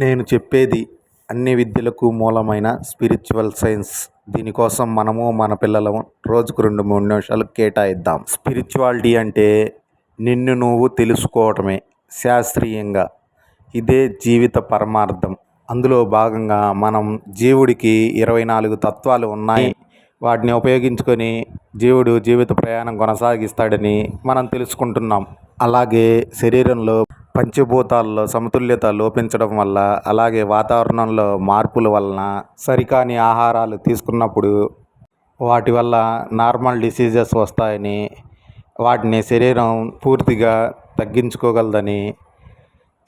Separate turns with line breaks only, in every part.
నేను చెప్పేది అన్ని విద్యలకు మూలమైన స్పిరిచువల్ సైన్స్. దీనికోసం మనము మన పిల్లలము రోజుకు రెండు మూడు నిమిషాలు కేటాయిద్దాం. స్పిరిచువాలిటీ అంటే నిన్ను నువ్వు తెలుసుకోవటమే శాస్త్రీయంగా. ఇదే జీవిత పరమార్థం. అందులో భాగంగా మనం జీవుడికి ఇరవై నాలుగు తత్వాలు ఉన్నాయి. వాటిని ఉపయోగించుకొని జీవుడు జీవిత ప్రయాణం కొనసాగిస్తాడని మనం తెలుసుకుంటున్నాం. అలాగే శరీరంలో పంచభూతాల్లో సమతుల్యత లోపించడం వల్ల అలాగే వాతావరణంలో మార్పుల వలన సరికాని ఆహారాలు తీసుకున్నప్పుడు వాటి వల్ల నార్మల్ డిసీజెస్ వస్తాయని వాటిని శరీరం పూర్తిగా తగ్గించుకోగలదని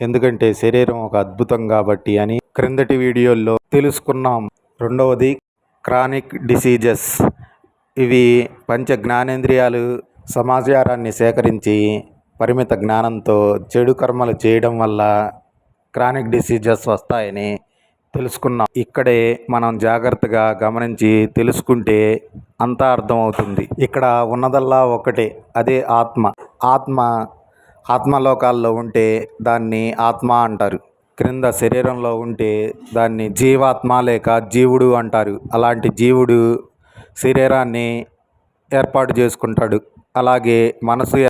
ఎందుకంటే శరీరం ఒక అద్భుతం కాబట్టి అని క్రిందటి వీడియోల్లో తెలుసుకున్నాం. రెండవది క్రానిక్ డిసీజెస్. ఇవి పంచ జ్ఞానేంద్రియాలు సమాచారాన్ని సేకరించి పరిమిత జ్ఞానంతో చెడు కర్మలు చేయడం వల్ల క్రానిక్ డిసీజెస్ వస్తాయని తెలుసుకున్నాం. ఇక్కడే మనం జాగ్రత్తగా గమనించి తెలుసుకుంటే అంతా అర్థమవుతుంది. ఇక్కడ ఉన్నదల్లా ఒకటే అదే ఆత్మ. ఆత్మ ఆత్మలోకాల్లో ఉంటే దాన్ని ఆత్మ అంటారు. క్రింద శరీరంలో ఉంటే దాన్ని జీవాత్మ లేక జీవుడు అంటారు. అలాంటి జీవుడు శరీరాన్ని ఏర్పాటు చేసుకుంటాడు. అలాగే మనసు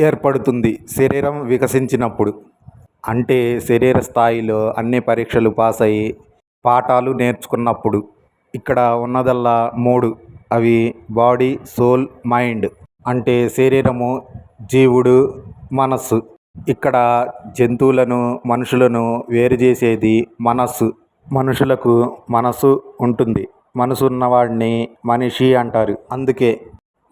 ఏర్పడుతుంది శరీరం వికసించినప్పుడు. అంటే శరీర స్థాయిలో అన్ని పరీక్షలు పాస్ అయ్యి పాఠాలు నేర్చుకున్నప్పుడు. ఇక్కడ ఉన్నదల్లా మూడు. అవి బాడీ సోల్ మైండ్. అంటే శరీరము జీవుడు మనస్సు. ఇక్కడ జంతువులను మనుషులను వేరు చేసేది మనస్సు. మనుషులకు మనసు ఉంటుంది. మనసు ఉన్నవాడిని మనిషి అంటారు. అందుకే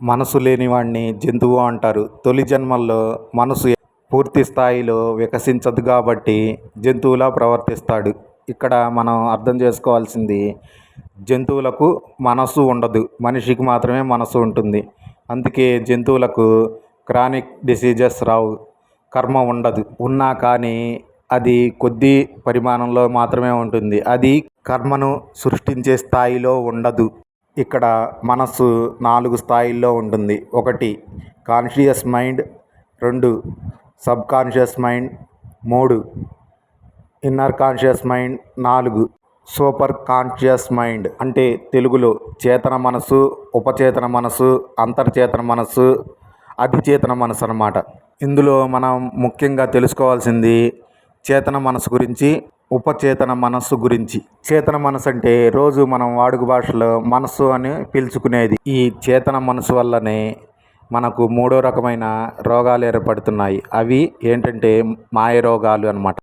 మనసు లేనివాడిని జంతువు అంటారు. తొలి జన్మల్లో మనసు పూర్తి స్థాయిలో వికసించదు కాబట్టి జంతువులా ప్రవర్తిస్తాడు. ఇక్కడ మనం అర్థం చేసుకోవాల్సింది జంతువులకు మనసు ఉండదు. మనిషికి మాత్రమే మనసు ఉంటుంది. అందుకే జంతువులకు క్రానిక్ డిసీజెస్ రావు. కర్మ ఉండదు. ఉన్నా కానీ అది కొద్ది పరిమాణంలో మాత్రమే ఉంటుంది. అది కర్మను సృష్టించే స్థాయిలో ఉండదు. ఇక్కడ మనస్సు నాలుగు స్థాయిల్లో ఉంటుంది. ఒకటి కాన్షియస్ మైండ్ రెండు సబ్ కాన్షియస్ మైండ్ మూడు ఇన్నర్ కాన్షియస్ మైండ్ నాలుగు సూపర్ కాన్షియస్ మైండ్ అంటే తెలుగులో చేతన మనసు ఉపచేతన మనసు అంతర్చేతన మనసు అధిచేతన మనసు అన్నమాట. ఇందులో మనం ముఖ్యంగా తెలుసుకోవాల్సింది చేతన మనసు గురించి ఉపచేతన మనస్సు గురించి. చేతన మనసు అంటే రోజు మనం వాడుక భాషలో మనస్సు అని పిలుచుకునేది. ఈ చేతన మనసు వల్లనే మనకు మూడో రకమైన రోగాలు ఏర్పడుతున్నాయి. అవి ఏంటంటే మాయ రోగాలు అన్నమాట.